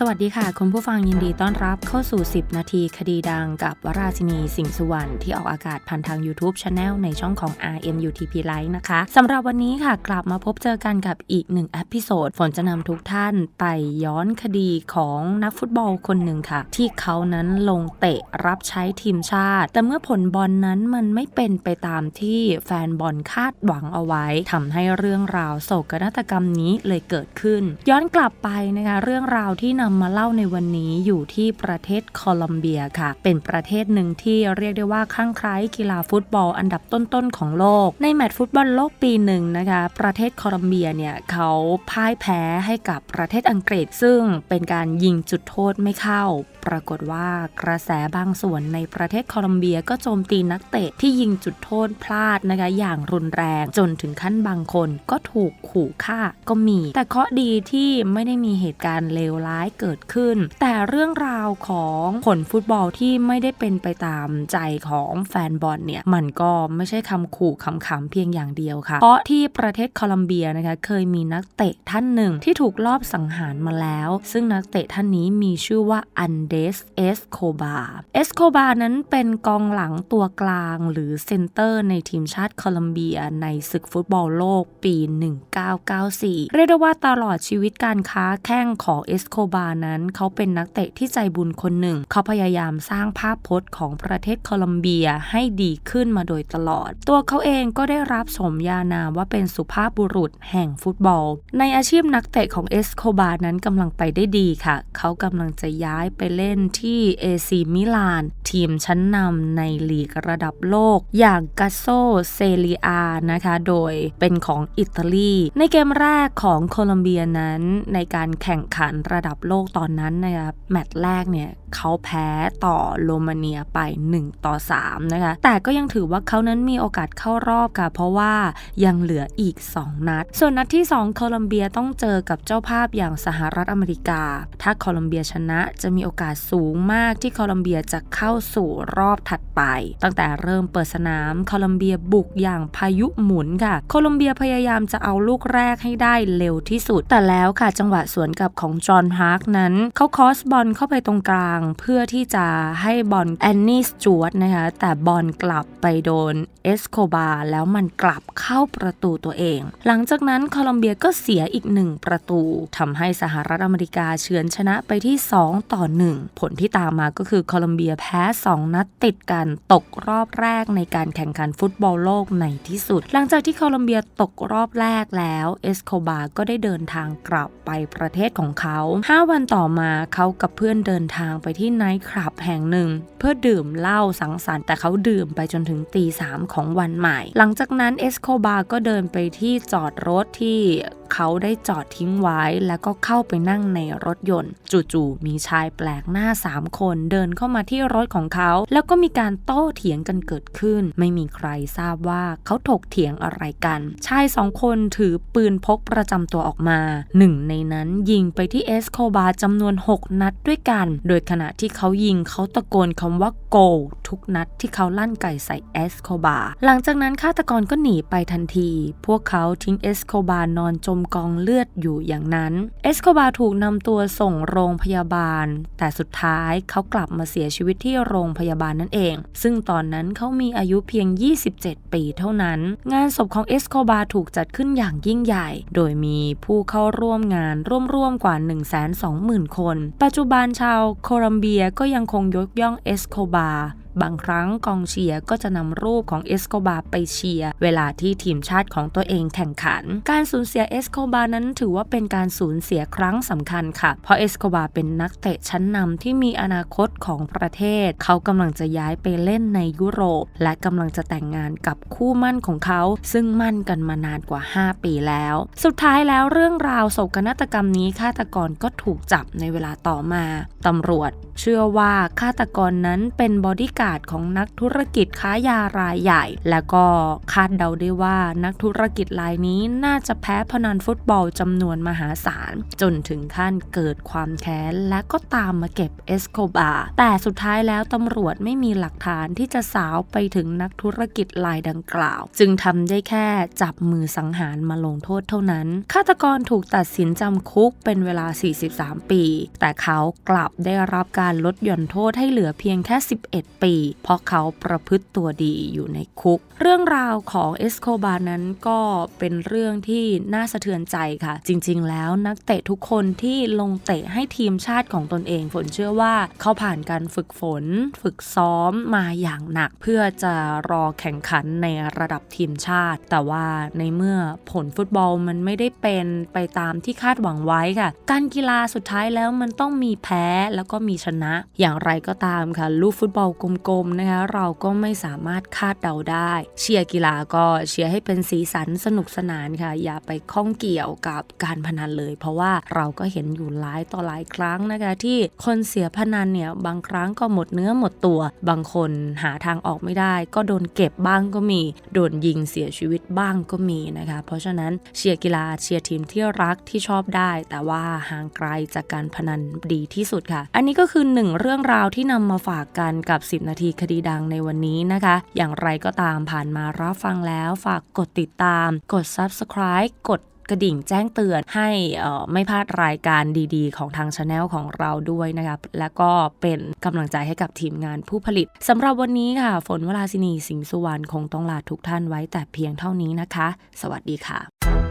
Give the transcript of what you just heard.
สวัสดีค่ะคุณผู้ฟังยินดีต้อนรับเข้าสู่ 10 นาทีคดีดังกับวราชินีสิงห์สุวรรณที่ออกอากาศผ่านทาง YouTube Channel ในช่องของ RMUTP Live นะคะสำหรับวันนี้ค่ะกลับมาพบเจอกันกับอีกหนึ่งอพิโซดฝนจะนำทุกท่านไปย้อนคดีของนักฟุตบอลคนหนึ่งค่ะ ที่เขานั้นลงเตะรับใช้ทีมชาติ แต่เมื่อผลบอลนนั้นมันไม่เป็นไปตามที่แฟนบอลคาดหวังเอาไว้ทำให้เรื่องราวโศกนาฏกรรมนี้เลยเกิดขึ้น ย้อนกลับไปนะคะเรื่องราวที่นำมาเล่าในวันนี้อยู่ที่ประเทศโคลอมเบียค่ะ เป็นประเทศหนึ่งที่เรียกได้ว่าคลั่งไคล้กีฬาฟุตบอลอันดับต้นๆของโลก ในแมตช์ฟุตบอลโลกปีหนึ่งนะคะ ประเทศโคลอมเบียเนี่ยเขาพ่ายแพ้ให้กับประเทศอังกฤษ ซึ่งเป็นการยิงจุดโทษไม่เข้า ปรากฏว่ากระแสบางส่วนในประเทศโคลอมเบียก็โจมตีนักเตะที่ยิงจุดโทษพลาดนะคะอย่างรุนแรงจนถึงขั้นบางคนก็ถูกขู่ฆ่าก็มี แต่เคราะดีที่ไม่ได้มีเหตุการณ์เลวร้ายเกิดขึ้น แต่เรื่องราวของผลฟุตบอลที่ไม่ได้เป็นไปตามใจของแฟนบอลเนี่ย มันก็ไม่ใช่คำขู่คำขำเพียงอย่างเดียวค่ะ เพราะที่ประเทศโคลอมเบียนะคะเคยมีนักเตะท่านหนึ่งที่ถูกลอบสังหารมาแล้ว ซึ่งนักเตะท่านนี้มีชื่อว่าอันเดสเอสโคบาเอสโคบานั้นเป็นกองหลังตัวกลางหรือเซนเตอร์ในทีมชาติโคลอมเบียในศึกฟุตบอลโลกปี 1994 เรียกได้ว่าตลอดชีวิตการค้าแข้งของเอสโคบานั้นเขาเป็นนักเตะที่ใจบุญคนหนึ่ง เขาพยายามสร้างภาพพจน์ของประเทศโคลอมเบียให้ดีขึ้นมาโดยตลอด ตัวเขาเองก็ได้รับสมญานามว่าเป็นสุภาพบุรุษแห่งฟุตบอล ในอาชีพนักเตะของเอสโคบานั้นกำลังไปได้ดีค่ะ เขากำลังจะย้ายไปเล่นที่เอซีมิลาน ทีมชั้นนำในลีกระดับโลก อย่างกาโซเซเลียนะคะ โดยเป็นของอิตาลี ในเกมแรกของโคลอมเบียนั้นในการแข่งขันระดับโลกตอนนั้นนะคะแมตช์แรกเนี่ยเขาแพ้ต่อโรมาเนียไป 1 ต่อ 3 นะคะ แต่ก็ยังถือว่าเขานั้นมีโอกาสเข้ารอบค่ะ เพราะว่ายังเหลืออีก 2 นัด ส่วนนัดที่ 2 โคลอมเบียต้องเจอกับเจ้าภาพอย่างสหรัฐอเมริกา ถ้าโคลอมเบียชนะจะมีโอกาสสูงมากที่โคลอมเบียจะเข้าสู่รอบถัดไป ตั้งแต่เริ่มเปิดสนามโคลอมเบียบุกอย่างพายุหมุนค่ะ โคลอมเบียพยายามจะเอาลูกแรกให้ได้เร็วที่สุด แต่แล้วค่ะจังหวะสวนกับของจอห์นฮาร์กนั้นเขาคอสบอลเข้าไปตรงกลาง เพื่อที่จะให้บอลแอนนี่สจวตนะคะแต่บอลกลับไปโดนเอสโคบาแล้วมันกลับเข้าประตูตัวเอง หลังจากนั้นโคลอมเบียก็เสียอีกหนึ่งประตูทำให้สหรัฐอเมริกาเฉือนชนะไปที่ 2 ต่อ 1 ผลที่ตามมาก็คือโคลอมเบียแพ้ 2 นัดติดกันตกรอบแรกในการแข่งขันฟุตบอลโลกในที่สุด หลังจากที่โคลอมเบียตกรอบแรกแล้วเอสโคบาก็ได้เดินทางกลับไปประเทศของเขา 5วันต่อมาเขากับเพื่อนเดินทางไปที่ไนท์คลับแห่งหนึ่ง เพื่อดื่มเหล้าสังสรรค์แต่เขาดื่มไปจนถึงตีสามของวันใหม่ หลังจากนั้นเอสโคบาก็เดินไปที่จอดรถที่เขาได้จอดทิ้งไว้แล้วก็เข้าไปนั่งในรถยนต์ จู่ๆมีชายแปลกหน้า 3 คนเดินเข้ามาที่รถของเขา แล้วก็มีการโต้เถียงกันเกิดขึ้น ไม่มีใครทราบว่าเขาถกเถียงอะไรกัน ชายสองคนถือปืนพกประจำตัวออกมาหนึ่งในนั้นยิงไปที่เอสโคบาจำนวน 6 นัดด้วยกัน โดยขณะที่เขายิงเขาตะโกนคำว่าโกทุกนัดที่เขาลั่นไก่ใส่เอสโคบาหลังจากนั้นฆาตกรก็หนีไปทันที พวกเขาทิ้งเอสโคบานอนจมกองเลือดอยู่อย่างนั้น เอสโคบาถูกนำตัวส่งโรงพยาบาล แต่สุดท้ายเขากลับมาเสียชีวิตที่โรงพยาบาลนั่นเอง ซึ่งตอนนั้นเขามีอายุเพียง 27 ปีเท่านั้น งานศพของเอสโคบาถูกจัดขึ้นอย่างยิ่งใหญ่ โดยมีผู้เข้าร่วมงานร่วมๆกว่า 120,000 คน ปัจจุบันชาวโคลัมเบียก็ยังคงยกย่องเอสโคบา บางครั้งกองเชียร์ก็จะนำรูปของเอสโคบาไปเชียร์เวลาที่ทีมชาติของตัวเองแข่งขัน การสูญเสียเอสโคบานั้นถือว่าเป็นการสูญเสียครั้งสำคัญค่ะ เพราะเอสโคบาเป็นนักเตะชั้นนำที่มีอนาคตของประเทศ เขากำลังจะย้ายไปเล่นในยุโรป และกำลังจะแต่งงานกับคู่มั่นของเขา ซึ่งมั่นกันมานานกว่า 5 ปีแล้ว สุดท้ายแล้วเรื่องราวโศกนาฏกรรมนี้ฆาตกรก็ถูกจับในเวลาต่อมาตำรวจ เชื่อว่าฆาตกรนั้นเป็นบอดี้การ์าสของนักธุรกิจค้ายารายใหญ่ แล้วก็คาดเดาได้ว่านักธุรกิจรายนี้น่าจะแพ้พนันฟุตบอลจำนวนมหาศาล จนถึงขั้นเกิดความแค้น และก็ตามมาเก็บเอสโคบาแต่สุดท้ายแล้วตำรวจไม่มีหลักฐานที่จะสาวไปถึงนักธุรกิจรายดังกล่าว จึงทำได้แค่จับมือสังหารมาลงโทษเท่านั้น ฆาตกรถูกตัดสินจำคุกเป็นเวลา 43 ปี แต่เขากลับได้รับการลดหย่อนโทษให้เหลือเพียงแค่ 11 ปีเพราะเขาประพฤติตัวดีอยู่ในคุก เรื่องราวของเอสโคบานั้นก็เป็นเรื่องที่น่าสะเทือนใจค่ะ จริง ๆ แล้วนักเตะทุกคนที่ลงเตะให้ทีมชาติของตนเองฝนเชื่อว่าเขาผ่านการฝึกฝน ฝึกซ้อมมาอย่างหนัก เพื่อจะรอแข่งขันในระดับทีมชาติ แต่ว่าในเมื่อผลฟุตบอลมันไม่ได้เป็นไปตามที่คาดหวังไว้ค่ะ การกีฬาสุดท้ายแล้วมันต้องมีแพ้แล้วก็มีชนะ อย่างไรก็ตามค่ะ ลูกฟุตบอลกลมนะคะเราก็ไม่สามารถคาดเดาได้ เชียร์กีฬาก็เชียร์ให้เป็นสีสันสนุกสนานค่ะ อย่าไปข้องเกี่ยวกับการพนันเลย เพราะว่าเราก็เห็นอยู่หลายต่อหลายครั้งนะคะ ที่คนเสียพนันเนี่ยบางครั้งก็หมดเนื้อหมดตัว บางคนหาทางออกไม่ได้ ก็โดนเก็บบ้างก็มี โดนยิงเสียชีวิตบ้างก็มีนะคะ เพราะฉะนั้นเชียร์กีฬาเชียร์ทีมที่รักที่ชอบได้ แต่ว่าห่างไกลจากการพนันดีที่สุดค่ะ อันนี้ก็คือหนึ่งเรื่องราวที่นำมาฝากกันกับ 10นาทีคดีดังในวันนี้นะคะ อย่างไรก็ตามผ่านมารับฟังแล้ว ฝากกดติดตาม กด subscribe กดกระดิ่งแจ้งเตือนให้ไม่พลาดรายการดีๆ ของทางช anel ของเราด้วยนะครับ และก็เป็นกำลังใจให้กับทีมงานผู้ผลิตสำหรับวันนี้ค่ะ ฝนวราศินีสิงห์สุวรรณคงต้องลาทุกท่านไว้แต่เพียงเท่านี้นะคะ สวัสดีค่ะ